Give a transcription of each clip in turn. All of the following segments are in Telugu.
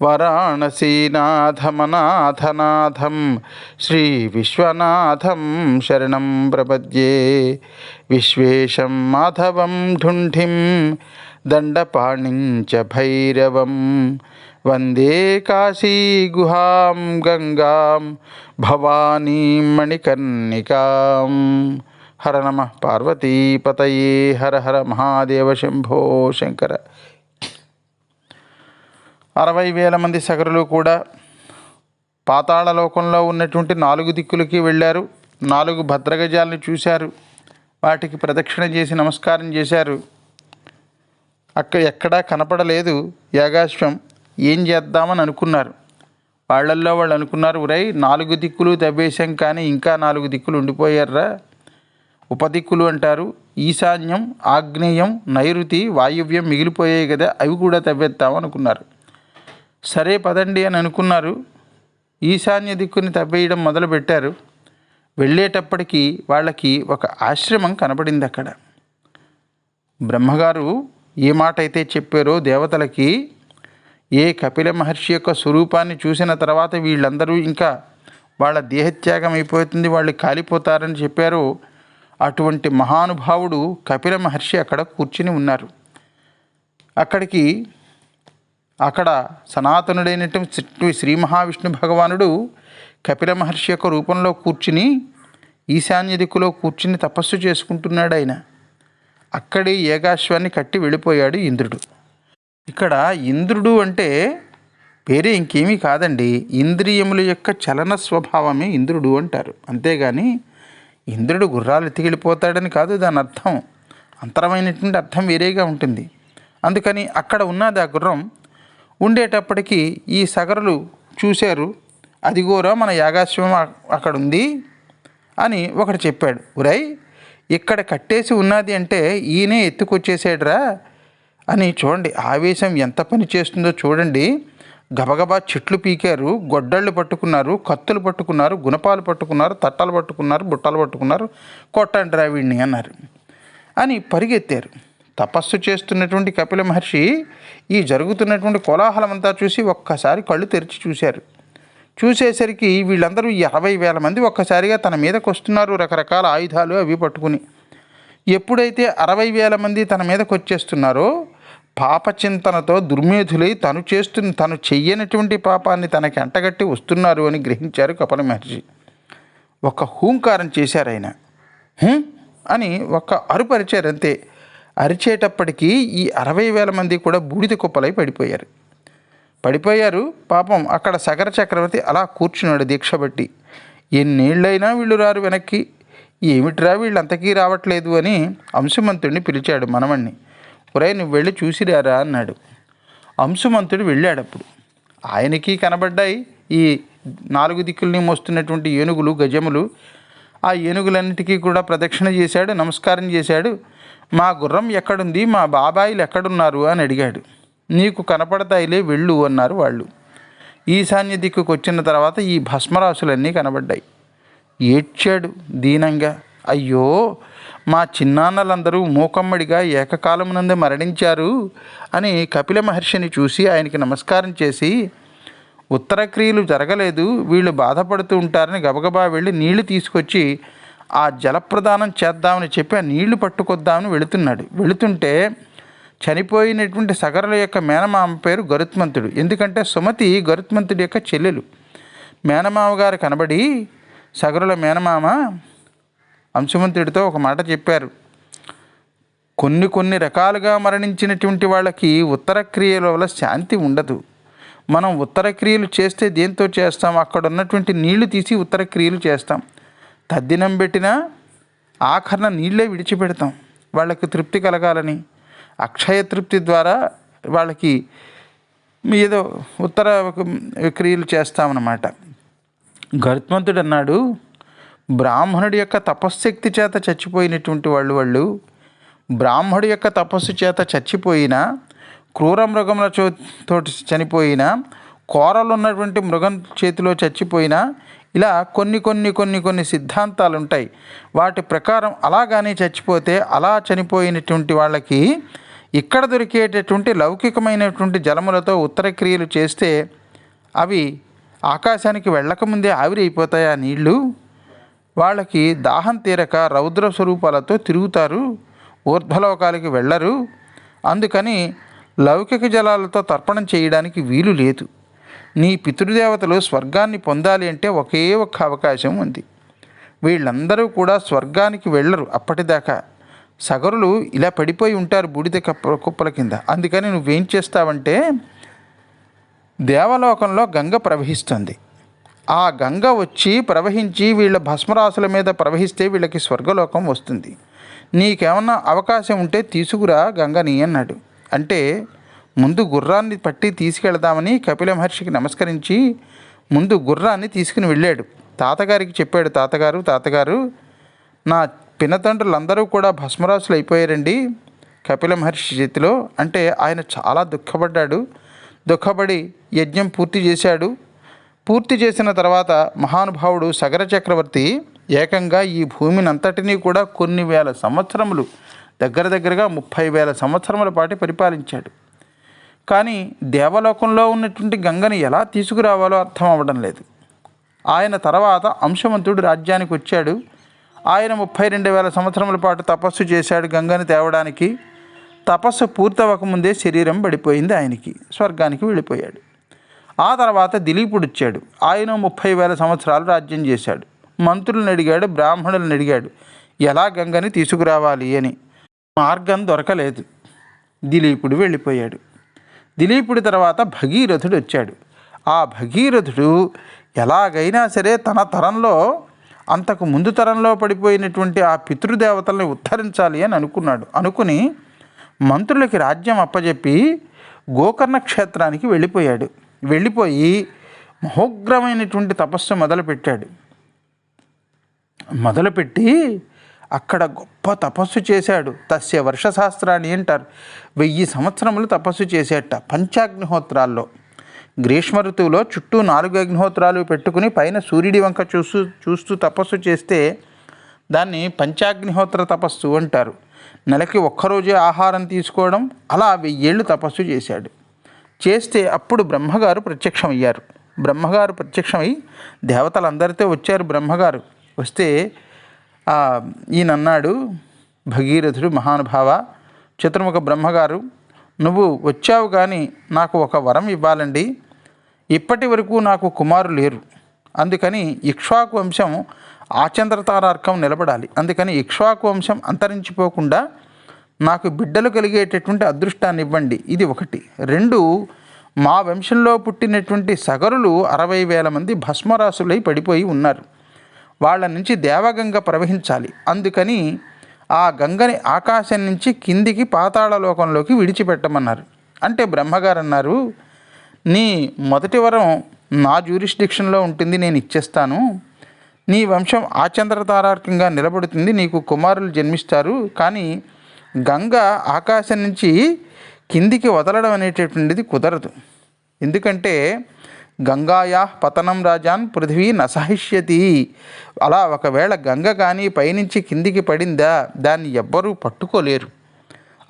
వారాణసీనాథమనాథనాథం శ్రీ విశ్వనాథం శరణం ప్రపద్యే విశ్వేశం మాధవం ఢుంఢిం దండపాణించ భైరవం వందే కాశీగుహాం గంగాం భవానీ మణికర్ణికాం హర నమ పార్వతీపతయే హర హర మహాదేవ శంభో శంకర అరవై వేల మంది సగరులు కూడా పాతాళ లోకంలో ఉన్నటువంటి నాలుగు దిక్కులకి వెళ్ళారు. నాలుగు భద్రగజాలను చూశారు. వాటికి ప్రదక్షిణ చేసి నమస్కారం చేశారు. అక్కడ ఎక్కడా కనపడలేదు యాగాశ్వం. ఏం చేద్దామని అనుకున్నారు. వాళ్ళల్లో వాళ్ళు అనుకున్నారు ఉరై నాలుగు దిక్కులు తవ్వేశాం కానీ ఇంకా నాలుగు దిక్కులు ఉండిపోయారా ఉపదిక్కులు అంటారు. ఈశాన్యం ఆగ్నేయం నైరుతి వాయువ్యం మిగిలిపోయాయి కదా అవి కూడా తవ్వేద్దాం అనుకున్నారు. సరే పదండి అని అనుకున్నారు. ఈశాన్య దిక్కుని తవ్వేయడం మొదలుపెట్టారు. వెళ్ళేటప్పటికి వాళ్ళకి ఒక ఆశ్రమం కనబడింది అక్కడ. బ్రహ్మగారు ఏ మాట అయితే చెప్పారో దేవతలకి ఏ కపిల మహర్షి యొక్క స్వరూపాన్ని చూసిన తర్వాత వీళ్ళందరూ ఇంకా వాళ్ళ దేహత్యాగం అయిపోతుంది వాళ్ళు కాలిపోతారని చెప్పారో అటువంటి మహానుభావుడు కపిల మహర్షి అక్కడ కూర్చుని ఉన్నారు. అక్కడికి అక్కడ సనాతనుడైనటువంటి శ్రీ మహావిష్ణు భగవానుడు కపిల మహర్షి యొక్క రూపంలో కూర్చుని ఈశాన్య దిక్కులో కూర్చుని తపస్సు చేసుకుంటున్నాడు ఆయన. అక్కడే ఏకాశ్వాన్ని కట్టి వెళ్ళిపోయాడు ఇంద్రుడు. ఇక్కడ ఇంద్రుడు అంటే వేరే ఇంకేమీ కాదండి ఇంద్రియముల యొక్క చలన స్వభావమే ఇంద్రుడు అంటారు. అంతేగాని ఇంద్రుడు గుర్రాలు ఎత్తికెళ్ళిపోతాడని కాదు దాని అర్థం అంతరమైనటువంటి అర్థం వేరేగా ఉంటుంది. అందుకని అక్కడ ఉన్నది ఆ గుర్రం ఉండేటప్పటికీ ఈ సగరులు చూశారు అదిగోరా మన యాగాశ్వం అక్కడ ఉంది అని ఒకడు చెప్పాడు. ఉరై ఇక్కడ కట్టేసి ఉన్నది అంటే ఈయనే ఎత్తుకొచ్చేసాడురా అని చూడండి. ఆవేశం ఎంత పని చేస్తుందో చూడండి. గబగబా చెట్లు పీకారు గొడ్డళ్ళు పట్టుకున్నారు కత్తులు పట్టుకున్నారు గుణపాలు పట్టుకున్నారు తట్టలు పట్టుకున్నారు బుట్టలు పట్టుకున్నారు కొట్టండి రా వీడిని అన్నారు. అని పరిగెత్తారు. తపస్సు చేస్తున్నటువంటి కపిల మహర్షి ఈ జరుగుతున్నటువంటి కోలాహలం అంతా చూసి ఒక్కసారి కళ్ళు తెరిచి చూశారు. చూసేసరికి వీళ్ళందరూ ఇరవై వేల మంది ఒక్కసారిగా తన మీదకి వస్తున్నారు రకరకాల ఆయుధాలు అవి పట్టుకుని. ఎప్పుడైతే అరవై వేల మంది తన మీదకి వచ్చేస్తున్నారో పాపచింతనతో దుర్మేధులై తను చేస్తున్న తను చెయ్యనటువంటి పాపాన్ని తనకి అంటగట్టి వస్తున్నారు అని గ్రహించారు కపిల మహర్షి. ఒక హూంకారం చేశారు ఆయన అని ఒక అరుపరిచారు అంతే అరిచేటప్పటికీ ఈ అరవై వేల మంది కూడా బూడిద కుప్పలై పడిపోయారు. పడిపోయారు. పాపం అక్కడ సగర చక్రవర్తి అలా కూర్చున్నాడు దీక్ష బట్టి. ఎన్నేళ్ళైనా వీళ్ళు రారు వెనక్కి. ఏమిట్రా వీళ్ళు అంతకీ రావట్లేదు అని అంశుమంతుడిని పిలిచాడు మనవణ్ణి. ఒరే నువ్వు వెళ్ళి చూసిరారా అన్నాడు. అంశుమంతుడు వెళ్ళాడప్పుడు. ఆయనకి కనబడ్డాయి ఈ నాలుగు దిక్కుల్ని మోస్తున్నటువంటి ఏనుగులు గజములు. ఆ ఏనుగులన్నిటికీ కూడా ప్రదక్షిణ చేశాడు నమస్కారం చేశాడు. మా గుర్రం ఎక్కడుంది? మా బాబాయిలు ఎక్కడున్నారు? అని అడిగాడు. నీకు కనపడతాయిలే వెళ్ళు అన్నారు వాళ్ళు. ఈశాన్య దిక్కుకు వచ్చిన తర్వాత ఈ భస్మరాశులన్నీ కనబడ్డాయి. ఏడ్చాడు దీనంగా. అయ్యో మా చిన్నాన్నలందరూ మూకమ్మడిగా ఏకకాలమునందే మరణించారు అని కపిల మహర్షిని చూసి ఆయనకి నమస్కారం చేసి ఉత్తర క్రియలు జరగలేదు వీళ్ళు బాధపడుతూ ఉంటారని గబగబా వెళ్ళి నీళ్ళు తీసుకొచ్చి ఆ జలప్రదానం చేద్దామని చెప్పి ఆ నీళ్ళు పట్టుకొద్దామని వెళుతున్నాడు. వెళుతుంటే చనిపోయినటువంటి సగరుల యొక్క మేనమామ పేరు గరుత్మంతుడు. ఎందుకంటే సుమతి గరుత్మంతుడి యొక్క చెల్లెలు. మేనమామ గారు కనబడి సగరుల మేనమామ అంశుమంతుడితో ఒక మాట చెప్పారు. కొన్ని కొన్ని రకాలుగా మరణించినటువంటి వాళ్ళకి ఉత్తర క్రియల వల్ల శాంతి ఉండదు. మనం ఉత్తర క్రియలు చేస్తే దేంతో చేస్తాం? అక్కడ ఉన్నటువంటి నీళ్ళు తీసి ఉత్తర క్రియలు చేస్తాం. తద్దినం పెట్టినా ఆఖరణ నీళ్ళే విడిచిపెడతాం. వాళ్ళకు తృప్తి కలగాలని. అక్షయ తృప్తి ద్వారా వాళ్ళకి ఏదో ఉత్తర క్రియలు చేస్తామన్నమాట. గరుత్మంతుడు అన్నాడు బ్రాహ్మణుడి యొక్క తపశ్శక్తి చేత చచ్చిపోయినటువంటి వాళ్ళు వాళ్ళు బ్రాహ్మణుడి యొక్క తపస్సు చేత చచ్చిపోయిన క్రూర మృగముల చో తోటి చనిపోయిన కోరలు ఉన్నటువంటి మృగం చేతిలో చచ్చిపోయిన ఇలా కొన్ని కొన్ని కొన్ని కొన్ని సిద్ధాంతాలు ఉంటాయి వాటి ప్రకారం అలాగానే చచ్చిపోతే అలా చనిపోయినటువంటి వాళ్ళకి ఇక్కడ దొరికేటటువంటి లౌకికమైనటువంటి జలములతో ఉత్తర క్రియలు చేస్తే అవి ఆకాశానికి వెళ్ళకముందే ఆవిరి అయిపోతాయి ఆ నీళ్ళు వాళ్ళకి దాహం తీరక రౌద్ర స్వరూపాలతో తిరుగుతారు ఊర్ధ్వలోకాలకి వెళ్ళరు. అందుకని లౌకిక జలాలతో తర్పణం చేయడానికి వీలు లేదు. నీ పితృదేవతలు స్వర్గాన్ని పొందాలి అంటే ఒకే ఒక్క అవకాశం ఉంది. వీళ్ళందరూ కూడా స్వర్గానికి వెళ్ళరు అప్పటిదాకా. సగరులు ఇలా పడిపోయి ఉంటారు బూడిద కప్ప కుప్పల కింద. అందుకని నువ్వేం చేస్తావంటే దేవలోకంలో గంగ ప్రవహిస్తుంది. ఆ గంగ వచ్చి ప్రవహించి వీళ్ళ భస్మరాశుల మీద ప్రవహిస్తే వీళ్ళకి స్వర్గలోకం వస్తుంది. నీకేమన్నా అవకాశం ఉంటే తీసుకురా గంగని అన్నాడు. అంటే ముందు గుర్రాన్ని పట్టి తీసుకెళ్దామని కపిల మహర్షికి నమస్కరించి ముందు గుర్రాన్ని తీసుకుని వెళ్ళాడు. తాతగారికి చెప్పాడు తాతగారు తాతగారు నా పినతండ్రులందరూ కూడా భస్మరాశులు అయిపోయారండి కపిల మహర్షి చేతిలో అంటే ఆయన చాలా దుఃఖపడ్డాడు. దుఃఖపడి యజ్ఞం పూర్తి చేశాడు. పూర్తి చేసిన తర్వాత మహానుభావుడు సగర చక్రవర్తి ఏకంగా ఈ భూమిని అంతటినీ కూడా కొన్ని వేల సంవత్సరములు దగ్గర దగ్గరగా ముప్పై వేల సంవత్సరముల పాటు పరిపాలించాడు. కానీ దేవలోకంలో ఉన్నటువంటి గంగని ఎలా తీసుకురావాలో అర్థం అవ్వడం లేదు. ఆయన తర్వాత అంశవంతుడు రాజ్యానికి వచ్చాడు. ఆయన ముప్పై రెండు వేల సంవత్సరముల పాటు తపస్సు చేశాడు గంగని తేవడానికి. తపస్సు పూర్తవకముందే శరీరం పడిపోయింది ఆయనకి స్వర్గానికి వెళ్ళిపోయాడు. ఆ తర్వాత దిలీపుడు వచ్చాడు. ఆయన ముప్పై వేల సంవత్సరాలు రాజ్యం చేశాడు. మంత్రులను అడిగాడు బ్రాహ్మణులను అడిగాడు ఎలా గంగని తీసుకురావాలి అని. మార్గం దొరకలేదు. దిలీపుడు వెళ్ళిపోయాడు. దిలీపుడి తర్వాత భగీరథుడు వచ్చాడు. ఆ భగీరథుడు ఎలాగైనా సరే తన తరంలో అంతకు ముందు తరంలో పడిపోయినటువంటి ఆ పితృదేవతల్ని ఉద్ధరించాలి అని అనుకున్నాడు. అనుకుని మంత్రులకి రాజ్యం అప్పజెప్పి గోకర్ణ క్షేత్రానికి వెళ్ళిపోయాడు. వెళ్ళిపోయి మహోగ్రమైనటువంటి తపస్సు మొదలుపెట్టాడు. మొదలుపెట్టి అక్కడ గొప్ప తపస్సు చేశాడు. తస్య వర్షశాస్త్రాన్ని అంటారు. వెయ్యి సంవత్సరములు తపస్సు చేసేట పంచాగ్నిహోత్రాల్లో. గ్రీష్మ ఋతువులో చుట్టూ నాలుగు అగ్నిహోత్రాలు పెట్టుకుని పైన సూర్యుడి వంక చూస్తూ చూస్తూ తపస్సు చేస్తే దాన్ని పంచాగ్నిహోత్ర తపస్సు అంటారు. నెలకి ఒక్కరోజే ఆహారం తీసుకోవడం అలా వెయ్యేళ్ళు తపస్సు చేశాడు. చేస్తే అప్పుడు బ్రహ్మగారు ప్రత్యక్షమయ్యారు. బ్రహ్మగారు ప్రత్యక్షమై దేవతలందరితో వచ్చారు బ్రహ్మగారు. వస్తే ఈయన అన్నాడు భగీరథుడు మహానుభావ చిత్రముఖ బ్రహ్మగారు నువ్వు వచ్చావు కానీ నాకు ఒక వరం ఇవ్వాలండి. ఇప్పటి వరకు నాకు కుమారు లేరు. అందుకని ఇక్ష్వాకు వంశం ఆచంద్రతారార్కం నిలబడాలి. అందుకని ఇక్ష్వాకు వంశం అంతరించిపోకుండా నాకు బిడ్డలు కలిగేటటువంటి అదృష్టాన్ని ఇవ్వండి. ఇది ఒకటి. రెండు మా వంశంలో పుట్టినటువంటి సగరులు అరవై వేల మంది భస్మరాసులై పడిపోయి ఉన్నారు. వాళ్ళ నుంచి దేవగంగ ప్రవహించాలి. అందుకని ఆ గంగని ఆకాశం నుంచి కిందికి పాతాళలోకంలోకి విడిచిపెట్టమన్నారు. అంటే బ్రహ్మగారు అన్నారు నీ మొదటి వరం నా జ్యూరిస్డిక్షన్లో ఉంటుంది నేను ఇచ్చేస్తాను. నీ వంశం ఆచంద్రతారార్కంగా నిలబడుతుంది నీకు కుమారులు జన్మిస్తారు. కానీ గంగ ఆకాశం నుంచి కిందికి వదలడం అనేటటువంటిది కుదరదు. ఎందుకంటే గంగాయా పతనం రాజాన్ పృథివీ నసహిష్యతి. అలా ఒకవేళ గంగ కానీ పైనుంచి కిందికి పడిందా దాన్ని ఎవ్వరూ పట్టుకోలేరు.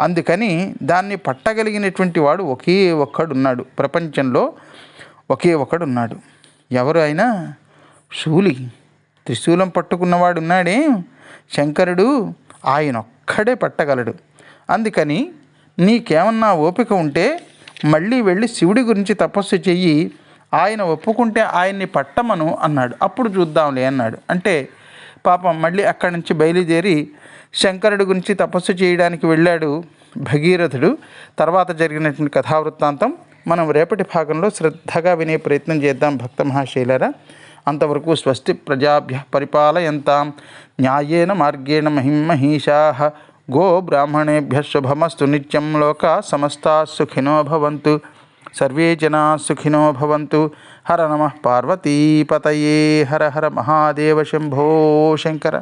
అందుకని దాన్ని పట్టగలిగినటువంటి వాడు ఒకే ఒక్కడున్నాడు. ప్రపంచంలో ఒకే ఒకడున్నాడు. ఎవరు అయినా? శూలి. త్రిశూలం పట్టుకున్నవాడు ఉన్నాడే శంకరుడు. ఆయన ఒక్కడే పట్టగలడు. అందుకని నీకేమన్నా ఓపిక ఉంటే మళ్ళీ వెళ్ళి శివుడి గురించి తపస్సు చెయ్యి. ఆయన ఒప్పుకుంటే ఆయన్ని పట్టమను అన్నాడు. అప్పుడు చూద్దాంలే అన్నాడు. అంటే పాపం మళ్ళీ అక్కడి నుంచి బయలుదేరి శంకరుడి గురించి తపస్సు చేయడానికి వెళ్ళాడు భగీరథుడు. తర్వాత జరిగినటువంటి కథావృత్తాంతం మనం రేపటి భాగంలో శ్రద్ధగా వినే ప్రయత్నం చేద్దాం భక్త మహాశైలరా. అంతవరకు స్వస్తి ప్రజాభ్య పరిపాలయంతాం. న్యాయేన మార్గేణ మహిమహీషా. గో బ్రాహ్మణేభ్య శుభమస్తు. నిత్యం లోక సమస్తా సుఖినో భవంతు. సర్వే జనా సుఖినో భవంతు హర నమ పార్వతీపతయే హర హర మహాదేవ శంభో శంకర